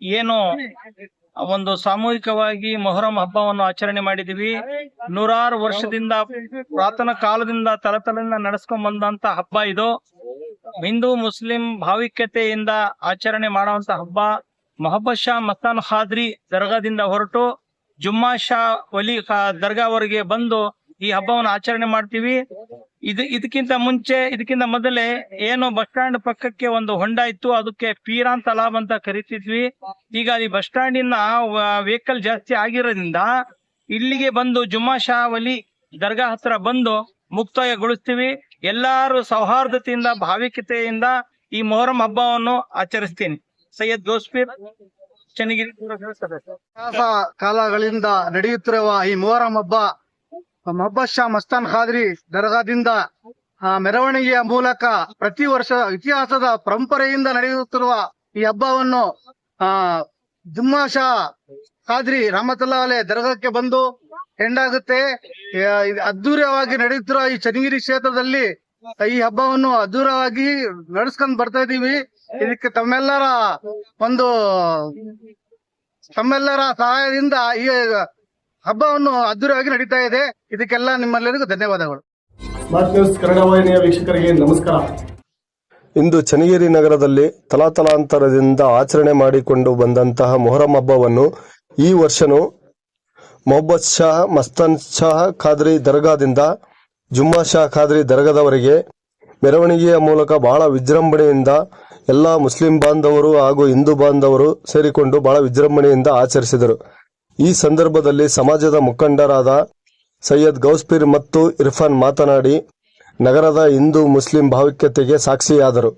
ಏನು ಒಂದು ಸಾಮೂಹಿಕವಾಗಿ ಮೊಹರಂ ಹಬ್ಬವನ್ನು ಆಚರಣೆ ಮಾಡಿದೀವಿ ನೂರಾರು ವರ್ಷದಿಂದ ಪುರಾತನ ಕಾಲದಿಂದ ತಲತಲಿಂದ ನಡೆಸ್ಕೊಂಡ್ ಬಂದಂತ ಹಬ್ಬ ಇದು. ಹಿಂದೂ, ಮುಸ್ಲಿಂ ಭಾವಿಕ್ಯತೆಯಿಂದ ಆಚರಣೆ ಮಾಡುವಂತ ಹಬ್ಬ. ಮೊಹಬ್ಬದ್ ಶಾ ಮಸ್ತಾನ್ ಖಾದ್ರಿ ದರ್ಗಾದಿಂದ ಹೊರಟು ಜುಮ್ಮಾ ಶಾ ವಲಿ ದರ್ಗಾವರೆಗೆ ಬಂದು ಈ ಹಬ್ಬವನ್ನು ಆಚರಣೆ ಮಾಡ್ತೀವಿ. ಇದು, ಇದಕ್ಕಿಂತ ಮುಂಚೆ, ಇದಕ್ಕಿಂತ ಮೊದಲೇ ಏನು ಬಸ್ ಸ್ಟ್ಯಾಂಡ್ ಪಕ್ಕಕ್ಕೆ ಒಂದು ಹೊಂಡ ಇತ್ತು. ಅದಕ್ಕೆ ಪೀರಾನ್ ತಲಾಬ್ ಅಂತ ಕರಿತಿದ್ವಿ. ಈಗ ಈ ಬಸ್ ಸ್ಟ್ಯಾಂಡಿನ ವೆಹಿಕಲ್ ಜಾಸ್ತಿ ಆಗಿರೋದ್ರಿಂದ ಇಲ್ಲಿಗೆ ಬಂದು ಜುಮ್ಮಾ ಶಾ ವಲಿ ದರ್ಗಾ ಹತ್ರ ಬಂದು ಮುಕ್ತಾಯಗೊಳಿಸ್ತೀವಿ. ಎಲ್ಲಾರು ಸೌಹಾರ್ದತೆಯಿಂದ, ಭಾವಿಕತೆಯಿಂದ ಈ ಮೊಹರಂ ಹಬ್ಬವನ್ನು ಆಚರಿಸ್ತೀನಿ. ಸೈಯದ್ ಗೋಸ್ಪೀರ್ ಚನ್ನಗಿರಿ ಕಾಲಗಳಿಂದ ನಡೆಯುತ್ತಿರುವ ಈ ಮೊಹರಂ ಹಬ್ಬ ಮೊಹಬ್ಬದ್ ಶಾ ಮಸ್ತಾನ್ ಖಾದ್ರಿ ದರ್ಗಾದಿಂದ ಮೆರವಣಿಗೆಯ ಮೂಲಕ ಪ್ರತಿ ವರ್ಷ ಇತಿಹಾಸದ ಪರಂಪರೆಯಿಂದ ನಡೆಯುತ್ತಿರುವ ಈ ಹಬ್ಬವನ್ನು, ಆ ಜುಮ್ಮಾ ಶಾ ಖಾದ್ರಿ ರಹಮತುಲ್ಲಾ ಅಲೆ ದರ್ಗಾಕ್ಕೆ ಬಂದು ಎಂಡಾಗುತ್ತೆ ಅದ್ದೂರವಾಗಿ ನಡೆಯುತ್ತಿರುವ ಈ ಚನ್ನಗಿರಿ ಕ್ಷೇತ್ರದಲ್ಲಿ ಈ ಹಬ್ಬವನ್ನು ಅದ್ದೂರವಾಗಿ ನಡೆಸ್ಕೊಂಡ್ ಬರ್ತಾ ಇದೀವಿ ಇದಕ್ಕೆ ತಮ್ಮೆಲ್ಲರ ಒಂದು, ತಮ್ಮೆಲ್ಲರ ಸಹಾಯದಿಂದ ಈ ಹಬ್ಬವನ್ನು ಅದ್ದೂರಿಯಾಗಿ ನಡೀತಾ ಇದೆ. ಇದಕ್ಕೆಲ್ಲ ನಿಮ್ಮೆಲ್ಲರಿಗೂ ಧನ್ಯವಾದಗಳು. ಸ್ಮಾರ್ಟ್ ನ್ಯೂಸ್ ಕನ್ನಡ ವಾಹಿನಿಯ ವೀಕ್ಷಕರಿಗೆ ನಮಸ್ಕಾರ. ಇಂದು ಚನ್ನಗಿರಿ ನಗರದಲ್ಲಿ ತಲಾತಲಾಂತರದಿಂದ ಆಚರಣೆ ಮಾಡಿಕೊಂಡು ಬಂದಂತಹ ಮೊಹರಂ ಹಬ್ಬವನ್ನು ಈ ವರ್ಷನೂ ಮೊಹಬ್ಬತ್ ಶಾ ಮಸ್ತಾನ್ ಶಾ ಖಾದ್ರಿ ದರ್ಗಾದಿಂದ ಜುಮ್ಮಾ ಶಾ ಖಾದ್ರಿ ದರ್ಗಾದವರೆಗೆ ಮೆರವಣಿಗೆಯ ಮೂಲಕ ಬಹಳ ವಿಜೃಂಭಣೆಯಿಂದ ಎಲ್ಲ ಮುಸ್ಲಿಂ ಬಾಂಧವರು ಹಾಗೂ ಹಿಂದೂ ಬಾಂಧವರು ಸೇರಿಕೊಂಡು ಬಹಳ ವಿಜೃಂಭಣೆಯಿಂದ ಆಚರಿಸಿದರು. ಈ ಸಂದರ್ಭದಲ್ಲಿ ಸಮಾಜದ ಮುಖಂಡರಾದ ಸೈಯದ್ ಗೌಸ್ಪೀರ್ ಮತ್ತು ಇರ್ಫಾನ್ ಮಾತನಾಡಿ ನಗರದ ಹಿಂದೂ ಮುಸ್ಲಿಂ ಭಾವೈಕ್ಯತೆಗೆ ಸಾಕ್ಷಿಯಾದರು.